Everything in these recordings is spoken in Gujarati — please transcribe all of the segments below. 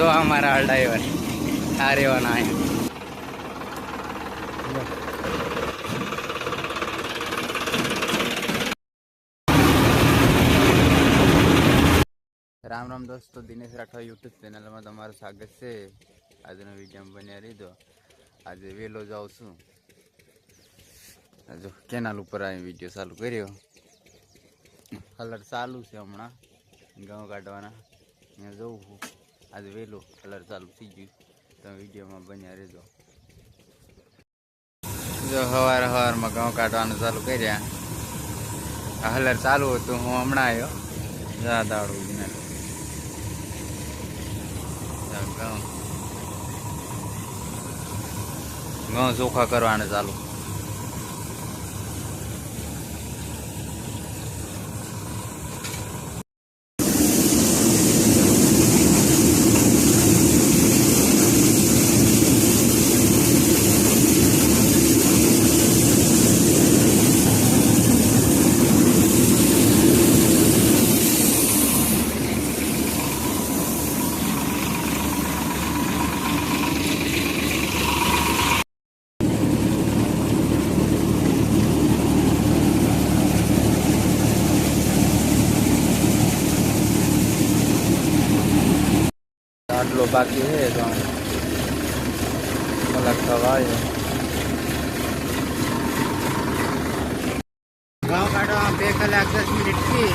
જો અમારા ડ્રાઈવર આ રહેવાના અહીંયા રામ રામ દોસ્તો, દિનેશ રાઠવા યુટ્યુબ ચેનલમાં તમારું સ્વાગત છે. આજનો વીડિયો બન્યા લીધો. આજે વહેલો જાઉં છું. જો, કેનાલ ઉપર આ વીડિયો ચાલુ કર્યો. કલર ચાલુ છે હમણાં. ઘઉં કાઢવાના. અહીંયા જવું આજે વહેલો કલર ચાલુ થઈ ગયું. તમે વિડીયોમાં બન્યા રહેજો. જો સવાર સવારમાં ઘઉં કાઢવાનું ચાલુ કર્યા. હલર ચાલુ હતું, હું હમણાં આવ્યો જા દાડું ઘઉં. ઘઉં ચોખ્ખા કરવાના ચાલુ આટલો બાકી છે તો કલાક થવા ઘઉં કાઢવા બે કલાક દસ મિનિટથી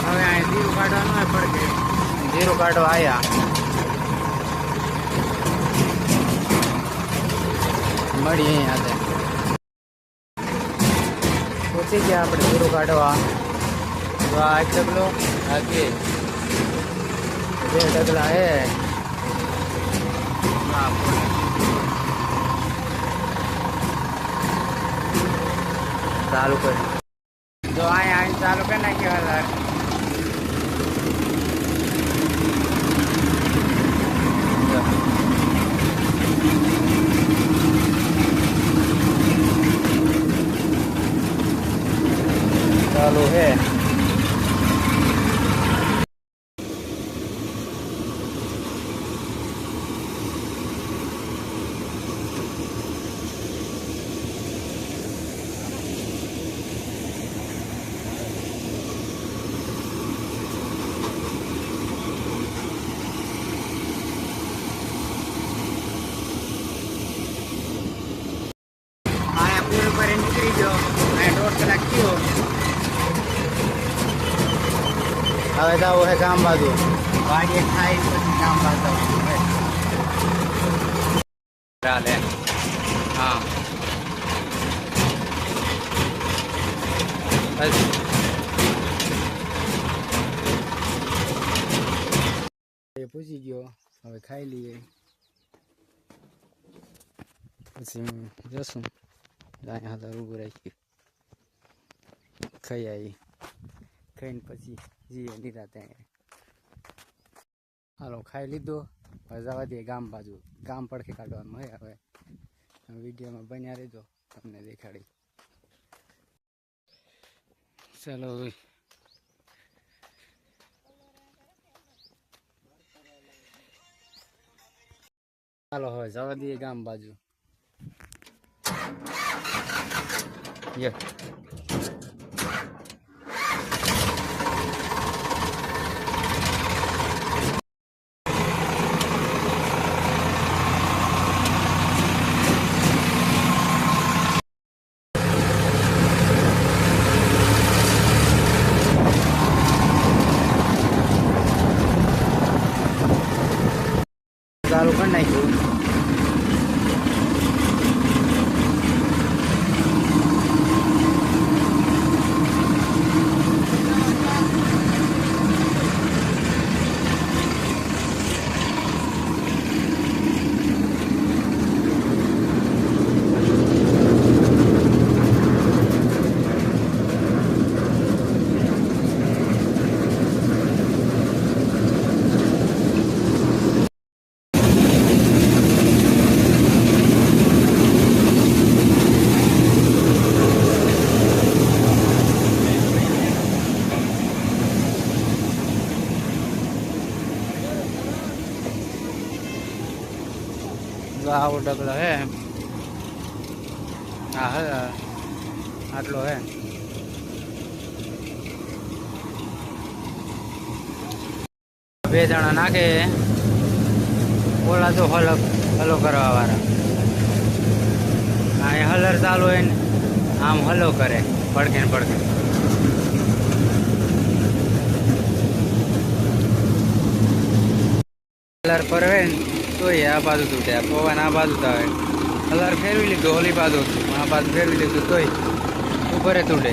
હવે અહીં જીરું કાઢવાનું પડકે જીરું કાઢવા આવ્યા મળીએ અહીંયા પહોંચી ગયા આપણે જીરું કાઢવા તો આ એક ડગલો આગે બે ડગલા હે ચાલુ કરી. જો અહીંયા ચાલુ કરી નાખ્યો હલાર ચાલુ હે આયા પુલ ઉપર નીકળી ગયો આયા દોઢ કલાક થયો હવે જવું હે ગામ બાજુ. વાડીએ ખાઈ પછી ગામ બાજુ ચાલે. હા. બસ. પૂછી ગયો. હવે ખાઈ લઈએ. પછી જશું. અહીંયા હાલ ઉભું રાખ્યું ખાઈ આવી ખાઈને પછી જઈએ નિરાતે હાલો, ખાઈ લીધો. જવા દઈએ ગામ બાજુ. ગામ પડખે કાઢવાનું હોય, હવે. વિડીયોમાં બન્યા રહેજો, તમને દેખાડી. ચાલો ચાલો હવે જવા દઈએ ગામ બાજુ. યે ચાલુ કરી નાખ્યું તો આવો ડગલો હે. હા હે આટલો હે. બે જણા નાખે. ઓલા તો હલો હલો કરવા વાળા આ હલર ચાલુ હોય ને, આમ હલો કરે પડકે ને પડકે હલર પરવે ને તોય આ બાજુ તૂટે પવન આ બાજુ આવે. કલર ફેરવી લીધું, ઓલી બાજુ આ બાજુ ફેરવી લીધું તોય ઉપર તૂટે.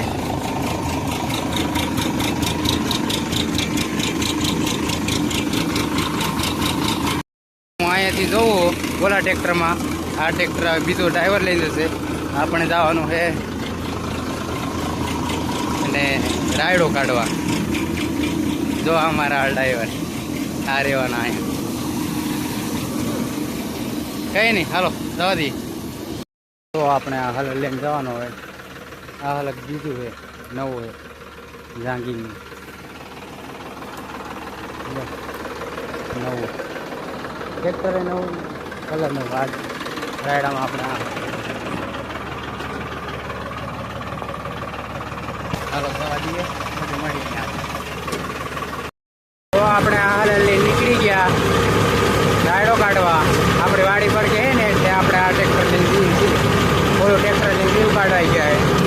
અહીંયાથી જોઉં ઓલા ટ્રેક્ટરમાં. આ ટ્રેક્ટર બીજો ડ્રાઈવર લઈ જશે. આપણે જવાનું છે અને રાયડો કાઢવા. જો આ મારા ડ્રાઈવર આ રહેવાના અહીંયા. કઈ નહીં હાલો, જવા દઈએ. તો આપણે આ હલક લઈને જવાનો હોય. આ હલક બીજું છે નવું હોય, જાંગીનું. નવું. ટ્રેક્ટર નવું, કલર નવું. આજ રાયડામાં આપણે આ. હાલો, જવા દઈએ. મળીએ આપણે. તો આપણે આ હાલ લઈને નીકળી ગયા રાયડો કાઢવા આપણે વાડી પર કે ને એટલે આપણે આ ટ્રેક્ટર લઈને દીવ દીવ ઓલો ટ્રેક્ટર લઈને દીવ કાઢવા ગયા છે.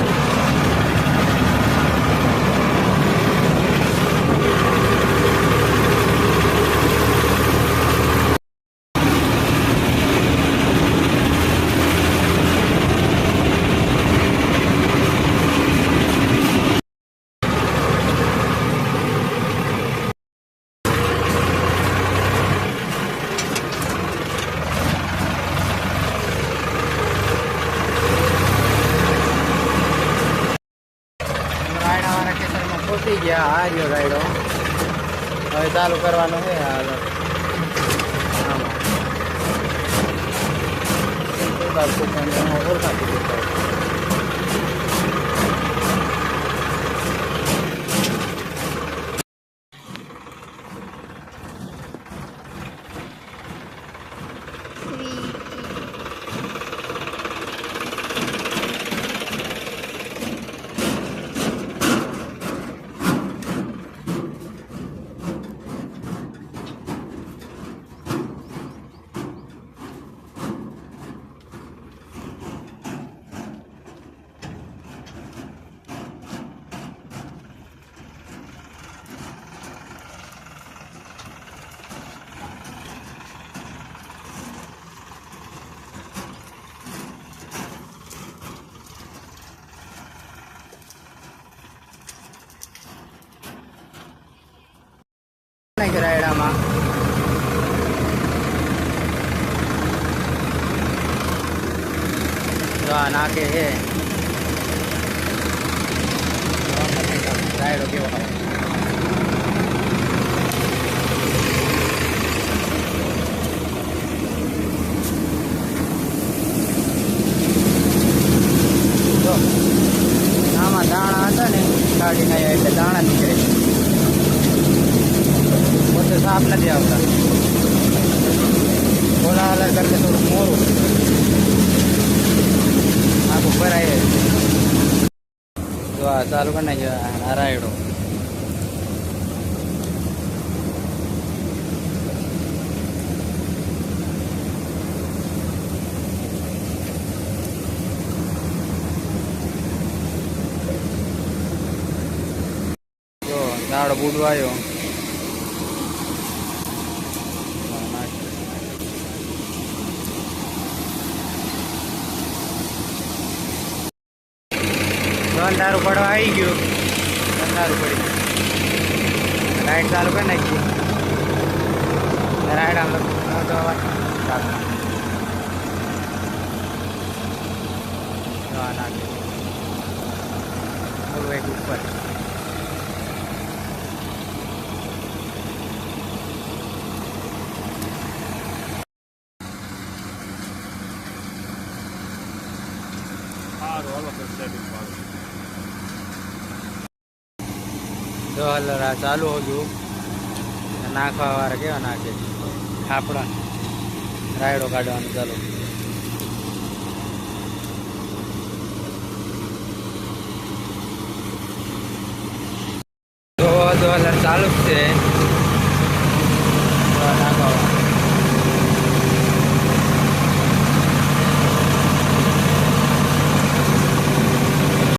રાયડાવાળા ખેતરમાં પહોંચી ગયા આ રહ્યો રાયડો હવે ચાલુ કરવાનો છે હાલ આમાં. સુરત કુપન એમાં ઓળખાતી દેખાય. નાખી રાયડામાં જો આ નાખે છે. કેવો ચાલુ કરી નાખ્યો આ રાયડો જો ઝાડ બુડવાયો આવી ગયું. સારું પડી રાઈડ ચાલુ કરી નાખી રાઈડ આમ તો ચાલુ. એક ઉપર. સારું હાલો તો જો હલરા ચાલુ હો નાખવા વાળા કેવા નાખે? ખાપડા રાયડો કાઢવાનું ચાલુ. જો હલર ચાલુ જ છે.